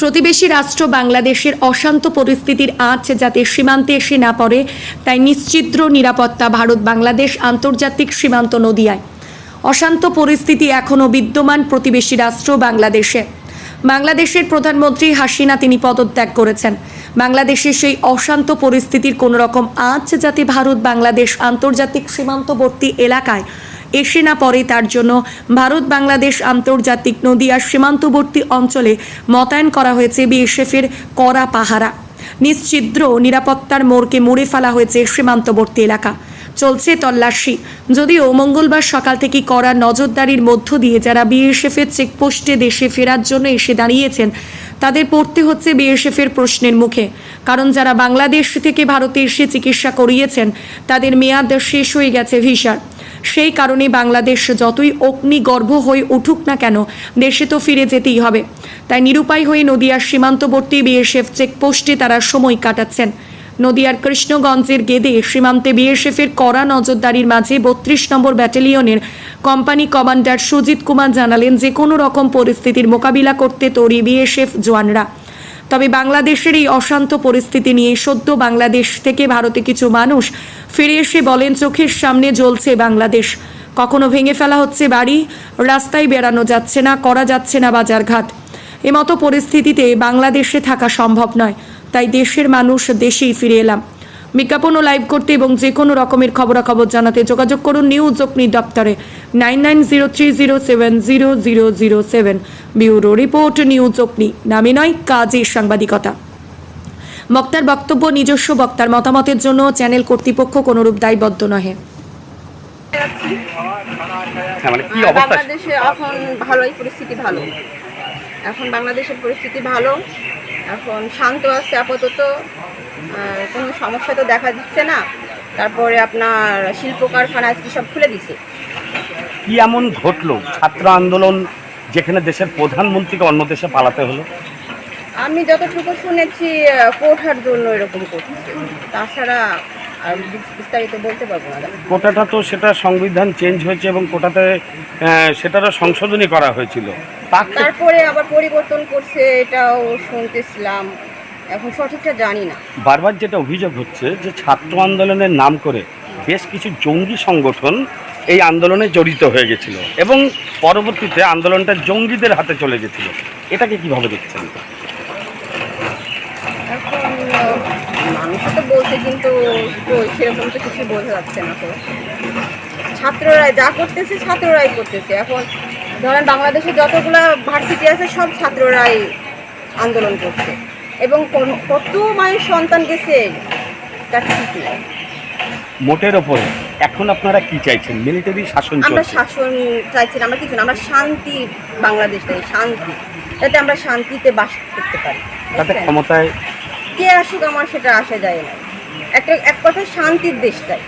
প্রতিবেশী রাষ্ট্র বাংলাদেশের অশান্ত পরিস্থিতির আঁচ যাতে সীমান্তে এসে না পড়ে, তাই নিশ্চিদ্র নিরাপত্তা ভারত বাংলাদেশ আন্তর্জাতিক সীমান্ত নদিয়ায়। অশান্ত পরিস্থিতি এখনও বিদ্যমান প্রতিবেশী রাষ্ট্র বাংলাদেশে। বাংলাদেশের প্রধানমন্ত্রী হাসিনা তিনি পদত্যাগ করেছেন। বাংলাদেশের সেই অশান্ত পরিস্থিতির কোনো রকম আঁচ যাতে ভারত বাংলাদেশ আন্তর্জাতিক সীমান্তবর্তী এলাকায় এসে না পড়ে, তার জন্য ভারত, বাংলাদেশ, আন্তর্জাতিক নদীয়ার সীমান্তবর্তী অঞ্চলে মোতায়েন করা হয়েছে বিএসএফের কড়া পাহারা। নিশ্চিদ্র নিরাপত্তার মোড়কে মুড়ে ফেলা হয়েছে সীমান্তবর্তী এলাকা। চলছে তল্লাশি। যদিও মঙ্গলবার সকাল থেকে কড়া নজরদারির মধ্য দিয়ে যারা বিএসএফের চেকপোস্টে দেশে ফেরার জন্য এসে দাঁড়িয়েছেন, তাদের পড়তে হচ্ছে বিএসএফের প্রশ্নের মুখে। কারণ যারা বাংলাদেশ থেকে ভারতে এসে চিকিৎসা করিয়েছেন, তাদের মেয়াদ শেষ হয়ে গেছে ভিসার। সেই কারণে বাংলাদেশ যতই অগ্নিগর্ভ হয়ে উঠুক না কেন, দেশে তো ফিরে যেতেই হবে। তাই নিরুপায় হয়ে নদিয়ার সীমান্তবর্তী বিএসএফ চেকপোস্টে তারা সময় কাটাচ্ছেন। নদিয়ার কৃষ্ণগঞ্জের গেদে সীমান্তে বিএসএফের কড়া নজরদারির মাঝে বত্রিশ নম্বর ব্যাটালিয়নের কোম্পানি কমান্ডার সুজিত কুমার জানালেন যে, কোনো রকম পরিস্থিতির মোকাবিলা করতে তৈরি বিএসএফ জওয়ানরা। তবে বাংলাদেশের এই অশান্ত পরিস্থিতি নিয়ে সদ্য বাংলাদেশ থেকে ভারতে কিছু মানুষ ফিরে এসে বলেন, চোখের সামনে জ্বলছে বাংলাদেশ। কখনো ভেঙে ফেলা হচ্ছে বাড়ি, রাস্তায় বেড়ানো যাচ্ছে না, করা যাচ্ছে না বাজারঘাট। এমতো পরিস্থিতিতে বাংলাদেশে থাকা সম্ভব নয়। তাই দেশের মানুষ দেশেই ফিরে এলাম। বিজ্ঞাপন ও লাইভ করতে এবং যে কোনো রকমের খবরাখবর জানাতে যোগাযোগ করুন নিউজ অগ্নি দপ্তরে nine nine zero three zero seven zero zero zero seven. Bureau report news Agni নামে নয় কাজে সাংবাদিকতা। বক্তার বক্তব্য নিজস্ব বক্তার মতামতের জন্য চ্যানেল কর্তৃপক্ষ কোনোরূপ দায়বদ্ধ নহে। হ্যাঁ মানে কি অবস্থা? বাংলাদেশে এখন ভালোই পরিস্থিতি ভালো। এখন বাংলাদেশের পরিস্থিতি ভালো। এখন শান্ত আছে আপাতত। কোনো সমস্যা তো দেখা দিচ্ছে না। তারপরে আপনার শিল্প কারখানা আজকে সব খুলে দিছে। কি এমন ঘটলো? ছাত্র আন্দোলন যেখানে দেশের প্রধানমন্ত্রীকে অন্য দেশে পালাতে হলো? আমি যতটুকু শুনেছি কোঠার জন্য এরকম করছে। তাছাড়া আর বিস্তারিত বলতে পারব না। কোটাটা তো সেটা সংবিধান চেঞ্জ হয়েছে এবং কোটাতে সেটারও সংশোধনী করা হয়েছিল। তারপরে আবার পরিবর্তন করছে এটাও শুনতেছিলাম। এখন সঠিকটা জানি না। বারবার যেটা অভিযোগ হচ্ছে যে ছাত্র আন্দোলনের নাম করে বেশ কিছু জঙ্গি সংগঠন এই আন্দোলনে জড়িত হয়ে গেছিল এবং পরবর্তীতে আন্দোলনটা জঙ্গিদের হাতে চলে গেছিল। এটাকে কীভাবে দেখছেন? মানুষ তো বলছে কিন্তু সেরকম তো কিছু বোঝা যাচ্ছে না তো। ছাত্ররাই যা করতেছে ছাত্ররাই করতেছে। এখন ধরেন বাংলাদেশে যতগুলা ভার্সিটি আছে সব ছাত্ররাই আন্দোলন করছে। এবং কত মায়ের সন্তান গেছে তার ঠিক নেই মোটের ওপরে। এখন আপনারা কি চাইছেন? মিলিটারি শাসন আমরা শাসন চাইছি আমরা কিছু না আমরা শান্তি বাংলাদেশ চাই শান্তি। যাতে আমরা শান্তিতে বাস করতে পারি। তাতে ক্ষমতায় কে আসুক আমার সেটা আসা যায় না। একটা এক কথায় শান্তির দেশ চাই।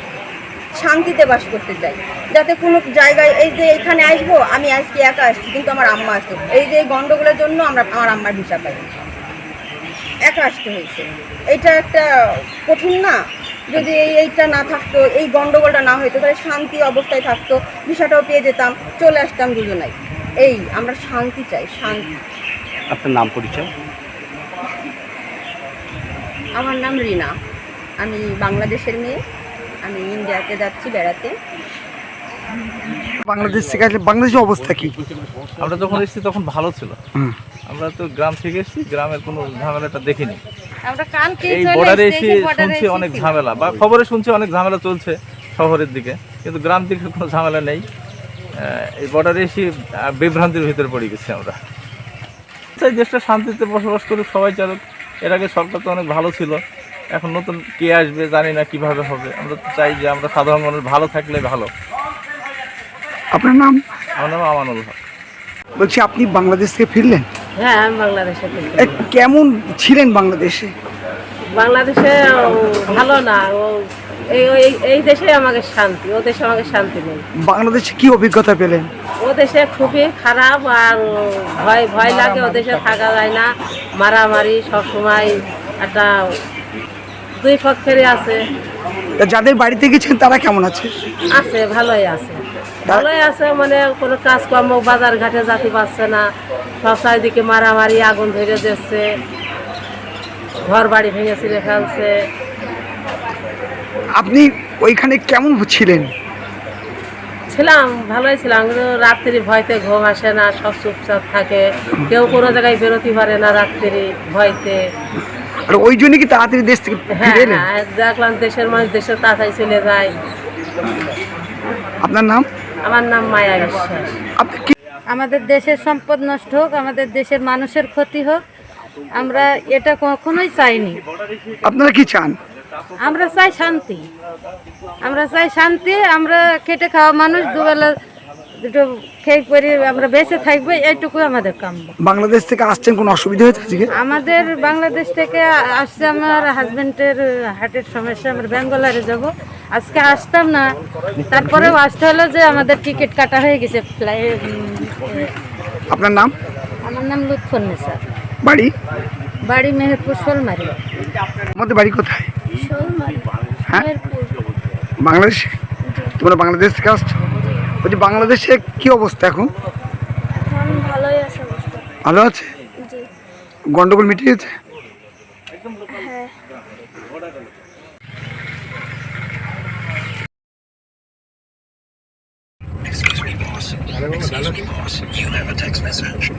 শান্তিতে বাস করতে চাই। যাতে কোনো জায়গায় এই যে এখানে আসব আমি আজকে একা আসছি কিন্তু আমার আম্মা আসতো এই যে এই গন্ডগোলের জন্য আমরা আমার আম্মার ভিসা পাই। একা আসতে হয়েছে। এটা একটা কঠিন না? যদি এই এইটা না থাকতো এই গন্ডগোলটা না হইতো তাহলে শান্তি অবস্থায় থাকতো ভিসাটাও পেয়ে যেতাম চলে আসতাম দুজনাই। এই আমরা শান্তি চাই শান্তি। আপনার নাম পরিচয়? আমার নাম রিনা। আমি বাংলাদেশের মেয়ে। আমি ইন্ডিয়াতে যাচ্ছি বেড়াতে। বাংলাদেশ থেকে আসলে বাংলাদেশের অবস্থা কি? আমরা যখন এসেছি তখন ভালো ছিল। আমরা তো গ্রাম থেকে এসেছি গ্রামের কোনো ঝামেলাটা দেখিনি। এই বর্ডারে এসে শুনছি অনেক ঝামেলা বা খবরে শুনছি অনেক ঝামেলা চলছে শহরের দিকে কিন্তু গ্রাম দিকে কোনো ঝামেলা নেই। এই বর্ডারে এসে বিভ্রান্তির ভিতরে পড়ে গেছি আমরা। চাই দেশটা শান্তিতে বসবাস করুক সবাই চালুক। এর আগে সরকার তো অনেক ভালো ছিল। এখন নতুন কে আসবে জানি না কীভাবে হবে। আমরা তো চাই যে আমরা সাধারণ মানুষ ভালো থাকলে ভালো। আপনার নাম? আমার নাম আমানুল হক। বলছি আপনি বাংলাদেশ থেকে ফিরলেন? হ্যাঁ আমি বাংলাদেশে। এ, কেমন ছিলেন বাংলাদেশে? বাংলাদেশে ও ভালো না ও এই এই- এই দেশে আমাকে শান্তি ও দেশে আমাকে শান্তি নেই। বাংলাদেশে কি অভিজ্ঞতা পেলেন? ও দেশে খুবই খারাপ আর ভয় ভয় লাগে ও দেশে থাকা যায় না। মারামারি সবসময় একটা দুই পক্ষেরই আছে। তা যাদের বাড়িতে গেছেন তারা কেমন আছে? আছে ভালোই আছে। ভালোই আছে মানে কোনো কাজকর্ম বাজার ঘাটে যেতে পারছে না। সব চারিদিকে মারামারি আগুন ধরে যাচ্ছে। ঘর বাড়ি ভেঙে ছিঁড়ে ফেলছে। আপনি ওইখানে কেমন ছিলেন? ছিলাম ভালোই ছিলাম কিন্তু রাত্রি ভয়তে ঘুম আসে না সব চুপচাপ থাকে। কেউ কোনো জায়গায় বেরোতে পারে না রাত্রি ভয়তে। আর ওই জন্য কি তাড়াতাড়ি দেশ থেকে হ্যাঁ ফিরে এলেন? হ্যাঁ দেখলাম দেশের মানুষ দেশের তাড়াতাড়ি চলে যায়। আপনার নাম? আমার নাম মায়া বিশ্বাস। আমাদের দেশের সম্পদ নষ্ট হোক আমাদের দেশের মানুষের ক্ষতি হোক আমরা এটা কখনোই চাইনি। আপনারা কি চান? আমরা চাই শান্তি। আমরা চাই শান্তি আমরা খেটে খাওয়া মানুষ দুবেলা দুটো খেয়ে পরে আমরা বেঁচে থাকব এইটুকুই আমাদের কাম বাংলাদেশ থেকে আসছেন কোনো অসুবিধা হয়েছে আজকে? আমাদের বাংলাদেশ থেকে আসছে আমার হাজব্যান্ডের হার্টের সমস্যা আমরা বেঙ্গলারে যাব। আজকে আসতাম না। তারপরেও আসতে হলো যে আমাদের টিকিট কাটা হয়ে গেছে আপনার নাম? আমার নাম লুৎফন্নেসা বাড়ি? বাড়ি মেহেরপুর শোলমারি। আমাদের বাড়ি কোথায়? হ্যাঁ? বাংলাদেশে? তোমরা বাংলাদেশ থেকে আসছো? বলছি বাংলাদেশে কি অবস্থা এখন? ভালোই আছে ভালো আছে? গন্ডগোল মিটে boss. Excuse me, boss. You have a text message.